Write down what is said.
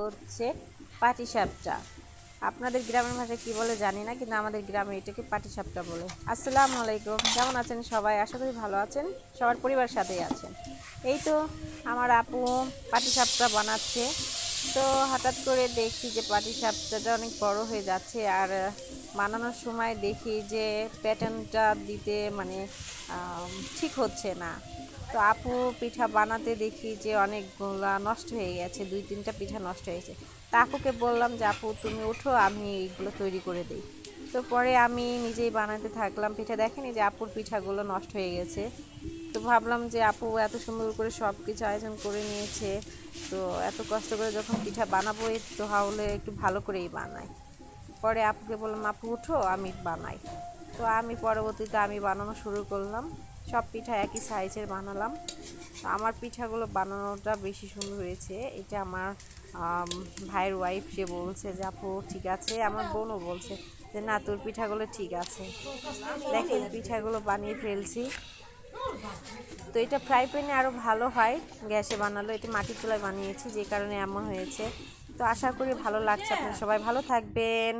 হচ্ছে পাটিসাপটা। আপনাদের গ্রামের ভাষায় কি বলে জানি না, কিন্তু আমাদের গ্রামে এটাকে পাটিসাপটা বলে। আসসালামু আলাইকুম, কেমন আছেন সবাই? আশা করি ভালো আছেন, সবার পরিবার সাথেই আছেন। এই তো আমার আপু পাটিসাপটা বানাচ্ছে। তো হঠাৎ করে দেখি যে পাটিসাপটাটা অনেক বড় হয়ে যাচ্ছে, আর বানানোর সময় দেখি যে প্যাটার্নটা দিতে মানে ঠিক হচ্ছে না। তো আপু পিঠা বানাতে দেখি যে অনেকগুলা নষ্ট হয়ে গেছে, দুই তিনটা পিঠা নষ্ট হয়েছে। তা আপুকে বললাম যে, আপু, তুমি উঠো আমি এইগুলো তৈরি করে দিই। তো পরে আমি নিজেই বানাতে থাকলাম পিঠা। দেখেনি যে আপুর পিঠাগুলো নষ্ট হয়ে গেছে। তো ভাবলাম যে, আপু, এত সুন্দর করে সব কিছু আয়োজন করে নিয়েছে, তো এত কষ্ট করে যখন পিঠা বানাবোই তো তাহলে একটু ভালো করেই বানাই। পরে আপুকে বললাম, আপু উঠো আমি বানাই। তো আমি পরবর্তীতে আমি বানানো শুরু করলাম। সব পিঠা একই সাইজের বানালাম। তো আমার পিঠাগুলো বানানোটা বেশি সুন্দর হয়েছে। এটা আমার ভাইয়ের ওয়াইফ সে বলছে যে, আপু, ঠিক আছে? আমার বোনও বলছে যে, না, তোর পিঠাগুলো ঠিক আছে। দেখেন, পিঠাগুলো বানিয়ে ফেলছি। তো এটা ফ্রাই প্যানে আরও ভালো হয়। গ্যাসে বানালো এটা মাটির চুলায় বানিয়েছি, যে কারণে এমন হয়েছে। তো আশা করি ভালো লাগছে। আপনারা সবাই ভালো থাকবেন।